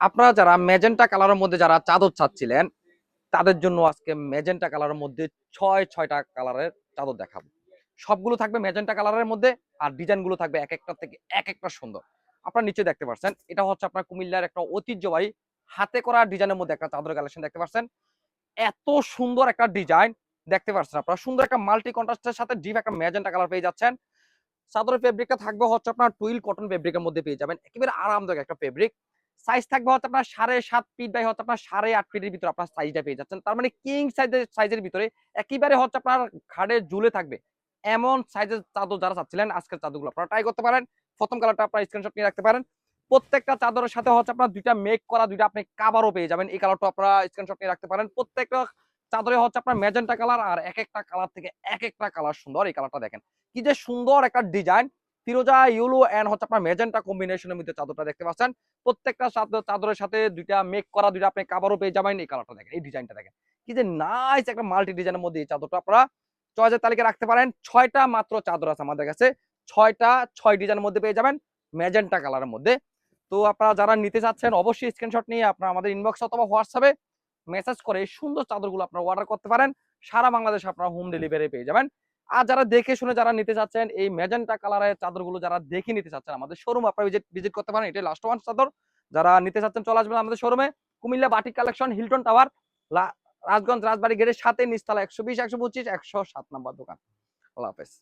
আপনারা যারা ম্যাজেন্টা কালারের মধ্যে যারা চাদর চাচ্ছিলেন তাদের জন্য আজকে ম্যাজেন্টা কালারের মধ্যে ছয়, ছয়টা কালারের চাদর দেখাবো। সবগুলো থাকবে ম্যাজেন্টা কালারের মধ্যে, আর ডিজাইনগুলো থাকবে এক একটা থেকে এক একটা সুন্দর। আপনারা নিচে দেখতে পাচ্ছেন এটা হচ্ছে আপনার কুমিল্লার একটা ঐতিহ্যবাহী, হাতে করা ডিজাইনের মধ্যে একটা চাদরের কালেকশন দেখতে পাচ্ছেন এত সুন্দর একটা ডিজাইন দেখতে পাচ্ছেন আপনারা, সুন্দর একটা মাল্টি কন্ট্রাস্টের সাথে ডিপ একটা ম্যাজেন্টা কালার পেয়ে যাচ্ছেন। চাদরের ফেব্রিকটা থাকবে হচ্ছে আপনার টুইল কটন ফেব্রিকের মধ্যে পেয়ে যাবেন, একেবারে আরামদায়ক একটা ফেব্রিক সাইজ থাকবে হচ্ছে আপনার সাড়ে সাত ফিট বাই হচ্ছে আপনার সাড়ে আট ফিটের ভিতরে আপনার সাইজটা পেয়ে যাচ্ছেন। তার মানে কিং সাইজের সাইজের ভিতরে একেবারে হচ্ছে আপনার ঘাড়ে ঝুলে থাকবে। এমন সাইজের চাদর যারা চাচ্ছিলেন আজকের চাদরগুলো আপনারা ট্রাই করতে পারেন। প্রথম কালারটা আপনার স্ক্রিনশট নিয়ে রাখতে পারেন। প্রত্যেকটা চাদরের সাথে হচ্ছে আপনার দুইটা মেক করা, দুইটা আপনি কাভারও পেয়ে যাবেন। এই কালারটা আপনারা স্ক্রিনশট নিয়ে রাখতে পারেন। প্রত্যেকটা চাদরে হচ্ছে আপনার ম্যাজেন্টা কালার আর এক একটা কালার থেকে এক একটা কালার সুন্দর এই কালারটা দেখেন। কি যে সুন্দর একটা ডিজাইন ফিরোজা, ইউলো এন্ড হচ্ছে আপনার মেজেন্টা কম্বিনেশনের মধ্যে চাদরটা দেখতে পাচ্ছেন। প্রত্যেকটা চাদরের সাথে দুইটা মেক করা, দুইটা আপনি কাভারও পেয়ে যাবেন এই কালারটা দেখেন, এই ডিজাইনটা দেখেন। কি যে নাইস একটা মাল্টি ডিজাইনের মধ্যে এই চাদরটা আপনারা চয়েসের তালিকা রাখতে পারেন। ছয়টা মাত্র চাদর আছে আমাদের কাছে, ছয়টা, ছয় ডিজাইনের মধ্যে পেয়ে যাবেন ম্যাজেন্টা কালারের মধ্যে। তো আপনারা যারা নিতে চাচ্ছেন, অবশ্যই স্ক্রিনশট নিয়ে আপনারা আমাদের ইনবক্স অথবা হোয়াটসঅ্যাপে মেসেজ করে সুন্দর চাদরগুলো আপনারা অর্ডার করতে পারেন। সারা বাংলাদেশে আপনারা হোম ডেলিভারি পেয়ে যাবেন। আর যারা দেখে শুনে যারা নিতে চাচ্ছেন, এই ম্যাজেন্টা কালারের চাদরগুলো যারা দেখে নিতে চাচ্ছেন আমাদের শোরুম আপনারা ভিজিট ভিজিট করতে পারেন। এটাই লাস্ট ওয়ান চাদর। যারা নিতে চাচ্ছেন, চলে আসবেন আমাদের শোরুমে Comilla batik collection Hilton tower Rajganj Rajbari গেটের সাথে নিচতলা একশো বিশ, একশো পঁচিশ, একশো সাত নম্বর দোকান। আল্লাহ হাফেজ।